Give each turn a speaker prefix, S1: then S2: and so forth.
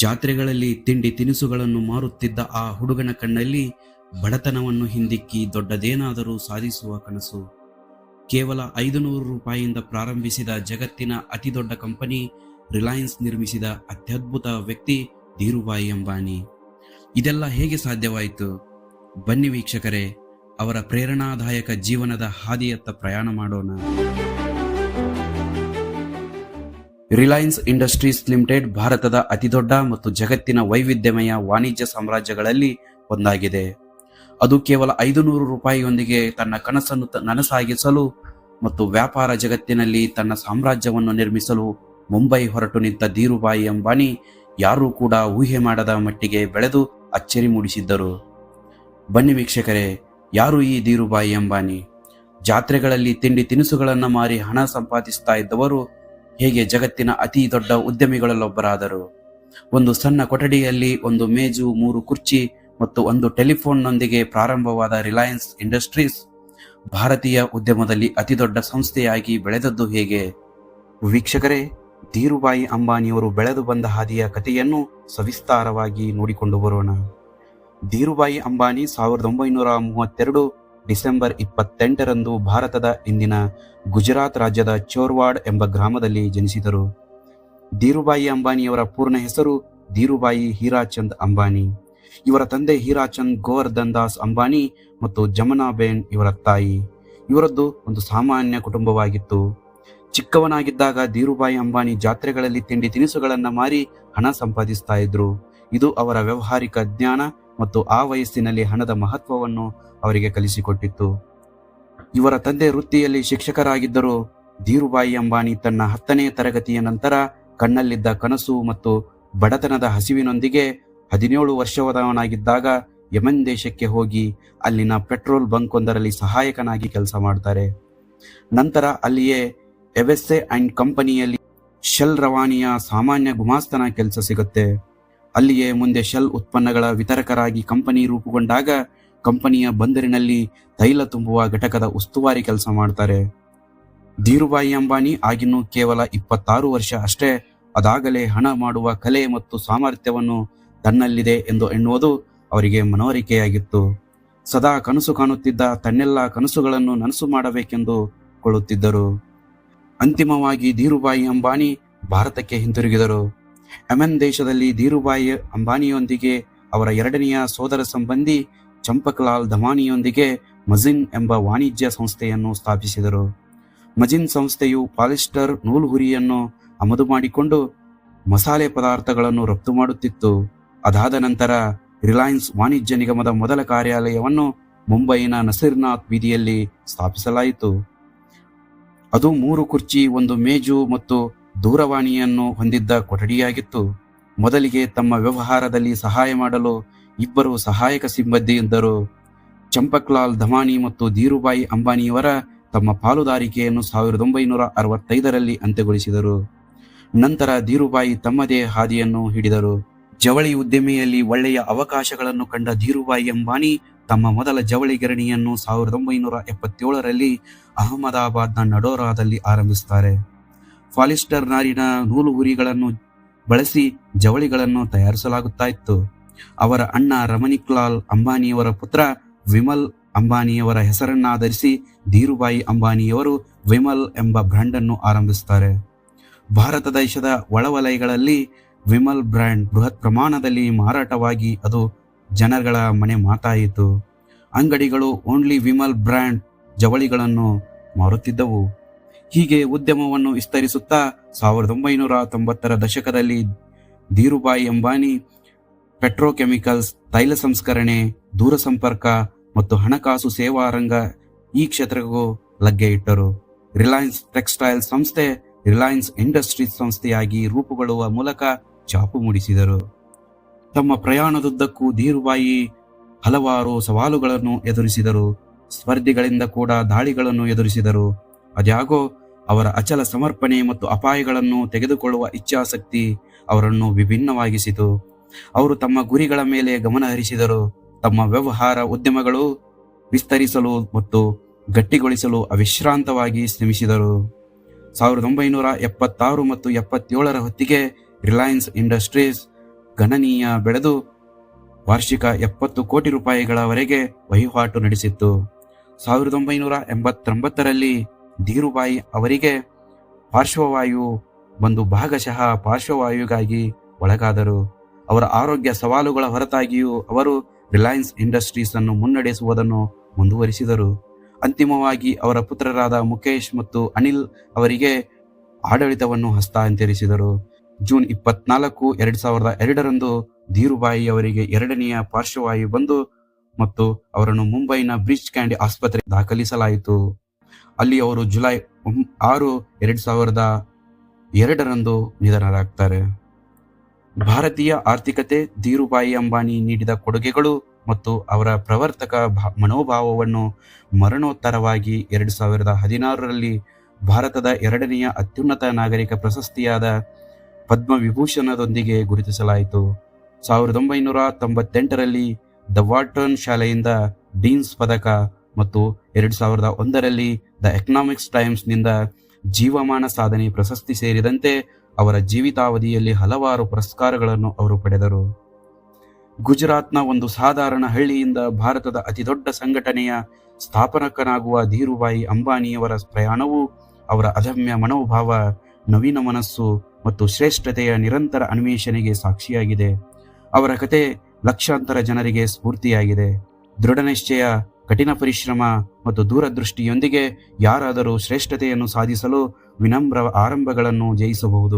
S1: ಜಾತ್ರೆಗಳಲ್ಲಿ ತಿಂಡಿ ತಿನಿಸುಗಳನ್ನು ಮಾರುತ್ತಿದ್ದ ಆ ಹುಡುಗನ ಕಣ್ಣಲ್ಲಿ ಬಡತನವನ್ನು ಹಿಂದಿಕ್ಕಿ ದೊಡ್ಡದೇನಾದರೂ ಸಾಧಿಸುವ ಕನಸು. ಕೇವಲ ಐದು ನೂರು ರೂಪಾಯಿಯಿಂದ ಪ್ರಾರಂಭಿಸಿದ ಜಗತ್ತಿನ ಅತಿದೊಡ್ಡ ಕಂಪನಿ ರಿಲಯನ್ಸ್ ನಿರ್ಮಿಸಿದ ಅತ್ಯದ್ಭುತ ವ್ಯಕ್ತಿ ಧೀರುಭಾಯಿ ಅಂಬಾನಿ. ಇದೆಲ್ಲ ಹೇಗೆ ಸಾಧ್ಯವಾಯಿತು? ಬನ್ನಿ ವೀಕ್ಷಕರೇ, ಅವರ ಪ್ರೇರಣಾದಾಯಕ ಜೀವನದ ಹಾದಿಯತ್ತ ಪ್ರಯಾಣ ಮಾಡೋಣ. ರಿಲಯನ್ಸ್ ಇಂಡಸ್ಟ್ರೀಸ್ ಲಿಮಿಟೆಡ್ ಭಾರತದ ಅತಿದೊಡ್ಡ ಮತ್ತು ಜಗತ್ತಿನ ವೈವಿಧ್ಯಮಯ ವಾಣಿಜ್ಯ ಸಾಮ್ರಾಜ್ಯಗಳಲ್ಲಿ ಒಂದಾಗಿದೆ. ಅದು ಕೇವಲ ಐದು ನೂರು ರೂಪಾಯಿಯೊಂದಿಗೆ ತನ್ನ ಕನಸನ್ನು ನನಸಾಗಿಸಲು ಮತ್ತು ವ್ಯಾಪಾರ ಜಗತ್ತಿನಲ್ಲಿ ತನ್ನ ಸಾಮ್ರಾಜ್ಯವನ್ನು ನಿರ್ಮಿಸಲು ಮುಂಬೈ ಹೊರಟು ನಿಂತ ಧೀರುಬಾಯಿ ಅಂಬಾನಿ ಯಾರೂ ಕೂಡ ಊಹೆ ಮಾಡದ ಮಟ್ಟಿಗೆ ಬೆಳೆದು ಅಚ್ಚರಿ ಮೂಡಿಸಿದ್ದರು. ಬನ್ನಿ ವೀಕ್ಷಕರೇ, ಯಾರು ಈ ಧೀರುಬಾಯಿ ಅಂಬಾನಿ? ಜಾತ್ರೆಗಳಲ್ಲಿ ತಿಂಡಿ ತಿನಿಸುಗಳನ್ನು ಮಾರಿ ಹಣ ಸಂಪಾದಿಸ್ತಾ ಇದ್ದವರು ಹೇಗೆ ಜಗತ್ತಿನ ಅತಿ ದೊಡ್ಡ ಉದ್ಯಮಿಗಳಲ್ಲೊಬ್ಬರಾದರು? ಒಂದು ಸಣ್ಣ ಕೊಠಡಿಯಲ್ಲಿ ಒಂದು ಮೇಜು, ಮೂರು ಕುರ್ಚಿ ಮತ್ತು ಒಂದು ಟೆಲಿಫೋನ್ನೊಂದಿಗೆ ಪ್ರಾರಂಭವಾದ ರಿಲಯನ್ಸ್ ಇಂಡಸ್ಟ್ರೀಸ್ ಭಾರತೀಯ ಉದ್ಯಮದಲ್ಲಿ ಅತಿದೊಡ್ಡ ಸಂಸ್ಥೆಯಾಗಿ ಬೆಳೆದದ್ದು ಹೇಗೆ? ವೀಕ್ಷಕರೇ, ಧೀರುಬಾಯಿ ಅಂಬಾನಿಯವರು ಬೆಳೆದು ಬಂದ ಹಾದಿಯ ಕಥೆಯನ್ನು ಸವಿಸ್ತಾರವಾಗಿ ನೋಡಿಕೊಂಡು ಬರೋಣ. ಧೀರುಬಾಯಿ ಅಂಬಾನಿ ಸಾವಿರದ ಒಂಬೈನೂರ ಮೂವತ್ತೆರಡು ಡಿಸೆಂಬರ್ ಇಪ್ಪತ್ತೆಂಟರಂದು ಭಾರತದ ಇಂದಿನ ಗುಜರಾತ್ ರಾಜ್ಯದ ಚೋರ್ವಾಡ್ ಎಂಬ ಗ್ರಾಮದಲ್ಲಿ ಜನಿಸಿದರು. ಧೀರುಬಾಯಿ ಅಂಬಾನಿಯವರ ಪೂರ್ಣ ಹೆಸರು ಧೀರುಬಾಯಿ ಹೀರಾಚಂದ್ ಅಂಬಾನಿ. ಇವರ ತಂದೆ ಹೀರಾಚಂದ್ ಗೋವರ್ಧನ್ ದಾಸ್ ಅಂಬಾನಿ ಮತ್ತು ಜಮನಾಬೇನ್ ಇವರ ತಾಯಿ. ಇವರದ್ದು ಒಂದು ಸಾಮಾನ್ಯ ಕುಟುಂಬವಾಗಿತ್ತು. ಚಿಕ್ಕವನಾಗಿದ್ದಾಗ ಧೀರುಬಾಯಿ ಅಂಬಾನಿ ಜಾತ್ರೆಗಳಲ್ಲಿ ತಿಂಡಿ ತಿನಿಸುಗಳನ್ನು ಮಾರಿ ಹಣ ಸಂಪಾದಿಸ್ತಾ ಇದ್ರು. ಇದು ಅವರ ವ್ಯಾವಹಾರಿಕ ಜ್ಞಾನ ಮತ್ತು ಆ ವಯಸ್ಸಿನಲ್ಲಿ ಹಣದ ಮಹತ್ವವನ್ನು ಅವರಿಗೆ ಕಲಿಸಿಕೊಟ್ಟಿತ್ತು. ಇವರ ತಂದೆ ವೃತ್ತಿಯಲ್ಲಿ ಶಿಕ್ಷಕರಾಗಿದ್ದರು ಧೀರುಬಾಯಿ ಅಂಬಾನಿ ತನ್ನ ಹತ್ತನೇ ತರಗತಿಯ ನಂತರ ಕಣ್ಣಲ್ಲಿದ್ದ ಕನಸು ಮತ್ತು ಬಡತನದ ಹಸಿವಿನೊಂದಿಗೆ ಹದಿನೇಳು ವರ್ಷದವನಾಗಿದ್ದಾಗ ಯಮನ್ ದೇಶಕ್ಕೆ ಹೋಗಿ ಅಲ್ಲಿನ ಪೆಟ್ರೋಲ್ ಬಂಕ್ ಒಂದರಲ್ಲಿ ಸಹಾಯಕನಾಗಿ ಕೆಲಸ ಮಾಡ್ತಾರೆ. ನಂತರ ಅಲ್ಲಿಯೇ ಎವೆಸ್ಸೆ ಅಂಡ್ ಕಂಪನಿಯಲ್ಲಿ ಶೆಲ್ ರವಾನಿಯ ಸಾಮಾನ್ಯ ಗುಮಾಸ್ತನ ಕೆಲಸ ಸಿಗುತ್ತೆ. ಅಲ್ಲಿಯೇ ಮುಂದೆ ಶೆಲ್ ಉತ್ಪನ್ನಗಳ ವಿತರಕರಾಗಿ ಕಂಪನಿ ರೂಪುಗೊಂಡಾಗ ಕಂಪನಿಯ ಬಂದರಿನಲ್ಲಿ ತೈಲ ತುಂಬುವ ಘಟಕದ ಉಸ್ತುವಾರಿ ಕೆಲಸ ಮಾಡ್ತಾರೆ. ಧೀರುಭಾಯಿ ಅಂಬಾನಿ ಆಗಿನ್ನೂ ಕೇವಲ ಇಪ್ಪತ್ತಾರು ವರ್ಷ ಅಷ್ಟೇ, ಅದಾಗಲೇ ಹಣ ಮಾಡುವ ಕಲೆ ಮತ್ತು ಸಾಮರ್ಥ್ಯವನ್ನು ತನ್ನಲ್ಲಿದೆ ಎಂದು ಎನ್ನುವುದು ಅವರಿಗೆ ಮನವರಿಕೆಯಾಗಿತ್ತು. ಸದಾ ಕನಸು ಕಾಣುತ್ತಿದ್ದ ತನ್ನೆಲ್ಲ ಕನಸುಗಳನ್ನು ನನಸು ಮಾಡಬೇಕೆಂದು ಕೊಳ್ಳುತ್ತಿದ್ದರು. ಅಂತಿಮವಾಗಿ ಧೀರುಭಾಯಿ ಅಂಬಾನಿ ಭಾರತಕ್ಕೆ ಹಿಂತಿರುಗಿದರು. ಯಮೆನ್ ದೇಶದಲ್ಲಿ ಧೀರುಭಾಯಿ ಅಂಬಾನಿಯೊಂದಿಗೆ, ಅವರ ಎರಡನೆಯ ಸೋದರ ಸಂಬಂಧಿ ಚಂಪಕ್ಲಾಲ್ ಧಮಾನಿಯೊಂದಿಗೆ ಮಜಿನ್ ಎಂಬ ವಾಣಿಜ್ಯ ಸಂಸ್ಥೆಯನ್ನು ಸ್ಥಾಪಿಸಿದರು. ಮಜಿನ್ ಸಂಸ್ಥೆಯು ಪಾಲಿಸ್ಟರ್ ನೂಲುಹುರಿಯನ್ನು ಆಮದು ಮಾಡಿಕೊಂಡು ಮಸಾಲೆ ಪದಾರ್ಥಗಳನ್ನು ರಫ್ತು ಮಾಡುತ್ತಿತ್ತು. ಅದಾದ ನಂತರ ರಿಲಯನ್ಸ್ ವಾಣಿಜ್ಯ ನಿಗಮದ ಮೊದಲ ಕಾರ್ಯಾಲಯವನ್ನು ಮುಂಬೈನ ನಸೀರ್ನಾಥ್ ಬೀದಿಯಲ್ಲಿ ಸ್ಥಾಪಿಸಲಾಯಿತು. ಅದು ಮೂರು ಕುರ್ಚಿ, ಒಂದು ಮೇಜು ಮತ್ತು ದೂರವಾಣಿಯನ್ನು ಹೊಂದಿದ್ದ ಕೊಠಡಿಯಾಗಿತ್ತು. ಮೊದಲಿಗೆ ತಮ್ಮ ವ್ಯವಹಾರದಲ್ಲಿ ಸಹಾಯ ಮಾಡಲು ಇಬ್ಬರು ಸಹಾಯಕ ಸಿಬ್ಬಂದಿ ಇದ್ದರು ಚಂಪಕ್ಲಾಲ್ ಧಮಾನಿ ಮತ್ತು ಧೀರುಬಾಯಿ ಅಂಬಾನಿಯವರ ತಮ್ಮ ಪಾಲುದಾರಿಕೆಯನ್ನು ಸಾವಿರದ ಒಂಬೈನೂರ ಅರವತ್ತೈದರಲ್ಲಿ ಅಂತ್ಯಗೊಳಿಸಿದರು. ನಂತರ ಧೀರುಬಾಯಿ ತಮ್ಮದೇ ಹಾದಿಯನ್ನು ಹಿಡಿದರು. ಜವಳಿ ಉದ್ಯಮಿಯಲ್ಲಿ ಒಳ್ಳೆಯ ಅವಕಾಶಗಳನ್ನು ಕಂಡ ಧೀರುಬಾಯಿ ಅಂಬಾನಿ ತಮ್ಮ ಮೊದಲ ಜವಳಿ ಗಿರಣಿಯನ್ನು ಸಾವಿರದ ಒಂಬೈನೂರ ಎಪ್ಪತ್ತೇಳರಲ್ಲಿ ಅಹಮದಾಬಾದ್ನ ನಡೋರಾದಲ್ಲಿ ಆರಂಭಿಸುತ್ತಾರೆ. ಫಾಲಿಸ್ಟರ್ ನಾರಿನ ನೂಲು ಉರಿಗಳನ್ನು ಬಳಸಿ ಜವಳಿಗಳನ್ನು ತಯಾರಿಸಲಾಗುತ್ತಾ ಇತ್ತು ಅವರ ಅಣ್ಣ ರಮಣಿಕ್ಲಾಲ್ ಅಂಬಾನಿಯವರ ಪುತ್ರ ವಿಮಲ್ ಅಂಬಾನಿಯವರ ಹೆಸರನ್ನಾಧರಿಸಿ ಧೀರುಬಾಯಿ ಅಂಬಾನಿಯವರು ವಿಮಲ್ ಎಂಬ ಬ್ರ್ಯಾಂಡ್ ಅನ್ನು ಆರಂಭಿಸುತ್ತಾರೆ. ಭಾರತ ದೇಶದ ಒಳವಲಯಗಳಲ್ಲಿ ವಿಮಲ್ ಬ್ರ್ಯಾಂಡ್ ಬೃಹತ್ ಪ್ರಮಾಣದಲ್ಲಿ ಮಾರಾಟವಾಗಿ ಅದು ಜನಗಳ ಮನೆ ಮಾತಾಯಿತು. ಅಂಗಡಿಗಳು ಓನ್ಲಿ ವಿಮಲ್ ಬ್ರ್ಯಾಂಡ್ ಜವಳಿಗಳನ್ನು ಮಾರುತ್ತಿದ್ದವು. ಹೀಗೆ ಉದ್ಯಮವನ್ನು ವಿಸ್ತರಿಸುತ್ತಾ ಸಾವಿರದ ಒಂಬೈನೂರ ತೊಂಬತ್ತರ ದಶಕದಲ್ಲಿ ಧೀರುಬಾಯಿ ಅಂಬಾನಿ, ಪೆಟ್ರೋಕೆಮಿಕಲ್ಸ್, ತೈಲ ಸಂಸ್ಕರಣೆ, ದೂರಸಂಪರ್ಕ ಮತ್ತು ಹಣಕಾಸು ಸೇವಾ ರಂಗ ಈ ಕ್ಷೇತ್ರಕ್ಕೂ ಲಗ್ಗೆ ಇಟ್ಟರು. ರಿಲಯನ್ಸ್ ಟೆಕ್ಸ್ಟೈಲ್ ಸಂಸ್ಥೆ ರಿಲಯನ್ಸ್ ಇಂಡಸ್ಟ್ರೀಸ್ ಸಂಸ್ಥೆಯಾಗಿ ರೂಪುಗೊಳ್ಳುವ ಮೂಲಕ ಚಾಪು ಮೂಡಿಸಿದರು. ತಮ್ಮ ಪ್ರಯಾಣದುದ್ದಕ್ಕೂ ಧೀರುಬಾಯಿ ಹಲವಾರು ಸವಾಲುಗಳನ್ನು ಎದುರಿಸಿದರು. ಸ್ಪರ್ಧಿಗಳಿಂದ ಕೂಡ ದಾಳಿಗಳನ್ನು ಎದುರಿಸಿದರು. ಅದ್ಯಾಗೋ ಅವರ ಅಚಲ ಸಮರ್ಪಣೆ ಮತ್ತು ಅಪಾಯಗಳನ್ನು ತೆಗೆದುಕೊಳ್ಳುವ ಇಚ್ಛಾಸಕ್ತಿ ಅವರನ್ನು ವಿಭಿನ್ನವಾಗಿಸಿತು. ಅವರು ತಮ್ಮ ಗುರಿಗಳ ಮೇಲೆ ಗಮನ ಹರಿಸಿದರು. ತಮ್ಮ ವ್ಯವಹಾರ ಉದ್ಯಮಗಳು ವಿಸ್ತರಿಸಲು ಮತ್ತು ಗಟ್ಟಿಗೊಳಿಸಲು ಅವಿಶ್ರಾಂತವಾಗಿ ಶ್ರಮಿಸಿದರು. ಸಾವಿರದ ಒಂಬೈನೂರ ಎಪ್ಪತ್ತಾರು ಮತ್ತು ಎಪ್ಪತ್ತೇಳರ ಹೊತ್ತಿಗೆ ರಿಲಯನ್ಸ್ ಇಂಡಸ್ಟ್ರೀಸ್ ಗಣನೀಯ ಬೆಳೆದು ವಾರ್ಷಿಕ ಎಪ್ಪತ್ತು ಕೋಟಿ ರೂಪಾಯಿಗಳವರೆಗೆ ವಹಿವಾಟು ನಡೆಸಿತ್ತು. ಸಾವಿರದ ಒಂಬೈನೂರ ಎಂಬತ್ತೊಂಬತ್ತರಲ್ಲಿ ಧೀರುಬಾಯಿ ಅವರಿಗೆ ಪಾರ್ಶ್ವವಾಯು ಬಂದು ಭಾಗಶಃ ಪಾರ್ಶ್ವವಾಯುಗಾಗಿ ಒಳಗಾದರು. ಅವರ ಆರೋಗ್ಯ ಸವಾಲುಗಳ ಹೊರತಾಗಿಯೂ ಅವರು ರಿಲಯನ್ಸ್ ಇಂಡಸ್ಟ್ರೀಸ್ ಅನ್ನು ಮುನ್ನಡೆಸುವುದನ್ನು ಮುಂದುವರಿಸಿದರು. ಅಂತಿಮವಾಗಿ ಅವರ ಪುತ್ರರಾದ ಮುಖೇಶ್ ಮತ್ತು ಅನಿಲ್ ಅವರಿಗೆ ಆಡಳಿತವನ್ನು ಹಸ್ತಾಂತರಿಸಿದರು. ಜೂನ್ ಇಪ್ಪತ್ನಾಲ್ಕು, ಎರಡು ಸಾವಿರದ ಎರಡರಂದು ಧೀರುಬಾಯಿ ಅವರಿಗೆ ಎರಡನೆಯ ಪಾರ್ಶ್ವವಾಯು ಬಂದು ಮತ್ತು ಅವರನ್ನು ಮುಂಬೈನ ಬ್ರಿಜ್ ಕ್ಯಾಂಡಿ ಆಸ್ಪತ್ರೆ ದಾಖಲಿಸಲಾಯಿತು. ಅಲ್ಲಿ ಅವರು ಜುಲೈ ಆರು ಎರಡು ಸಾವಿರದ ಎರಡರಂದು ನಿಧನರಾಗ್ತಾರೆ. ಭಾರತೀಯ ಆರ್ಥಿಕತೆ ಧೀರುಬಾಯಿ ಅಂಬಾನಿ ನೀಡಿದ ಕೊಡುಗೆಗಳು ಮತ್ತು ಅವರ ಪ್ರವರ್ತಕ ಮನೋಭಾವವನ್ನು ಮರಣೋತ್ತರವಾಗಿ ಎರಡು ಸಾವಿರದ ಹದಿನಾರರಲ್ಲಿ ಭಾರತದ ಎರಡನೆಯ ಅತ್ಯುನ್ನತ ನಾಗರಿಕ ಪ್ರಶಸ್ತಿಯಾದ ಪದ್ಮವಿಭೂಷಣದೊಂದಿಗೆ ಗುರುತಿಸಲಾಯಿತು. ಸಾವಿರದ ಒಂಬೈನೂರ ತೊಂಬತ್ತೆಂಟರಲ್ಲಿ ದ ವಾಟರ್ನ್ ಶಾಲೆಯಿಂದ ಡೀನ್ಸ್ ಪದಕ ಮತ್ತು ಎರಡು ಸಾವಿರದ ಒಂದರಲ್ಲಿ ದ ಎಕನಾಮಿಕ್ಸ್ ಟೈಮ್ಸ್ನಿಂದ ಜೀವಮಾನ ಸಾಧನೆ ಪ್ರಶಸ್ತಿ ಸೇರಿದಂತೆ ಅವರ ಜೀವಿತಾವಧಿಯಲ್ಲಿ ಹಲವಾರು ಪುರಸ್ಕಾರಗಳನ್ನು ಅವರು ಪಡೆದರು. ಗುಜರಾತ್ನ ಒಂದು ಸಾಧಾರಣ ಹಳ್ಳಿಯಿಂದ ಭಾರತದ ಅತಿದೊಡ್ಡ ಸಂಘಟನೆಯ ಸ್ಥಾಪನಕನಾಗುವ ಧೀರುಬಾಯಿ ಅಂಬಾನಿಯವರ ಪ್ರಯಾಣವು ಅವರ ಅದಮ್ಯ ಮನೋಭಾವ, ನವೀನ ಮನಸ್ಸು ಮತ್ತು ಶ್ರೇಷ್ಠತೆಯ ನಿರಂತರ ಅನ್ವೇಷಣೆಗೆ ಸಾಕ್ಷಿಯಾಗಿದೆ. ಅವರ ಕತೆ ಲಕ್ಷಾಂತರ ಜನರಿಗೆ ಸ್ಫೂರ್ತಿಯಾಗಿದೆ. ದೃಢನಿಶ್ಚಯ ಕಠಿಣ ಪರಿಶ್ರಮ ಮತ್ತು ದೂರದೃಷ್ಟಿಯೊಂದಿಗೆ ಯಾರಾದರೂ ಶ್ರೇಷ್ಠತೆಯನ್ನು ಸಾಧಿಸಲು ವಿನಮ್ರ ಆರಂಭಗಳನ್ನು ಜಯಿಸಬಹುದು.